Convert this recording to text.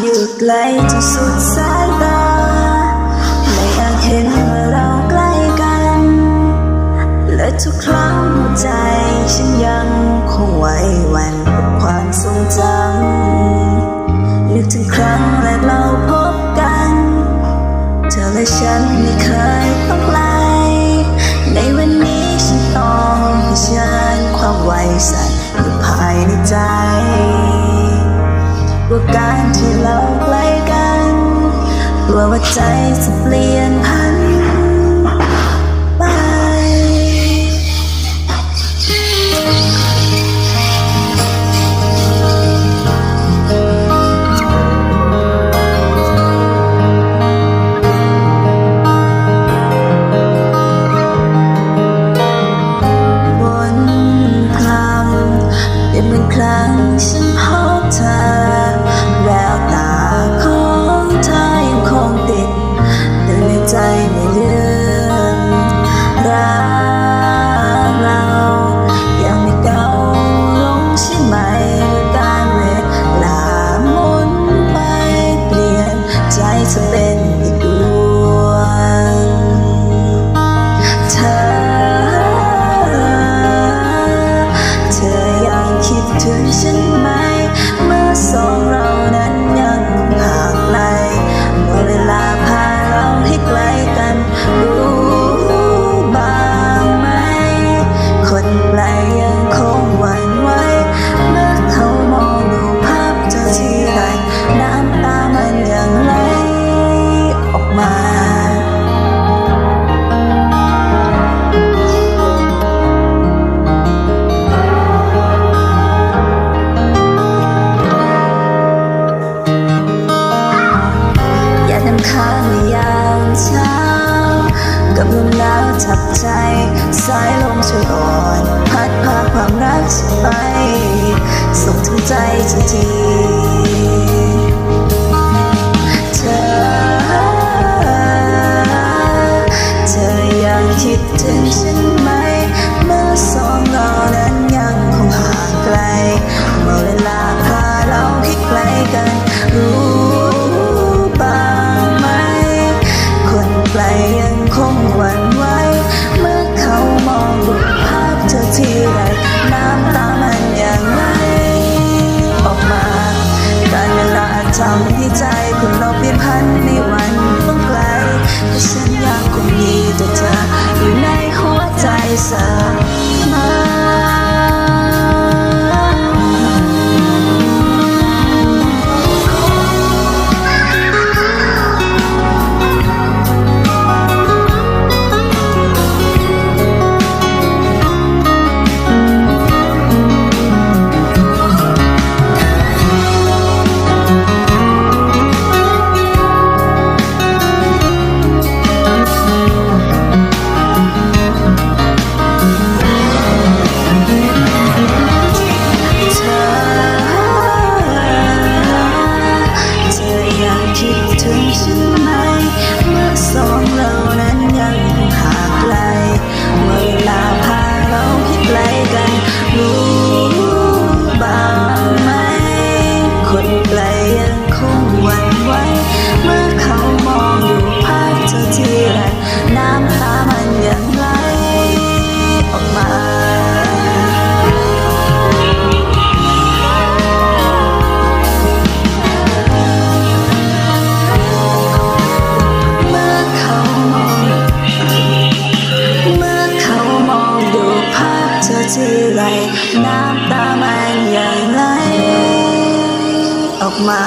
หยุดไกลจนสุดสายตา ไม่อยากเห็นว่าเราใกล้กัน และทุกครั้งใจฉันยังคงไว้วันกับความทรงจำนึกถึงครั้งแรกเราพบกัน เธอและฉันไม่เคยต้องไกลในวันนี้ฉันต้องเผชิญความไว้สั่นอยู่ภายในใจ ว่าการที่เราใกล้กันกลัวว่าใจจะเปลี่ยนพันไปบนคลำเป็นเหมืนครั้งฉันพบเธอ จับใจ สายลมช่วยอ่อน พัดพาความรักไปส่งถึงใจจริงเธอ เธออยากคิดถึงฉัน ไม่ใหญ่ไหลออกมา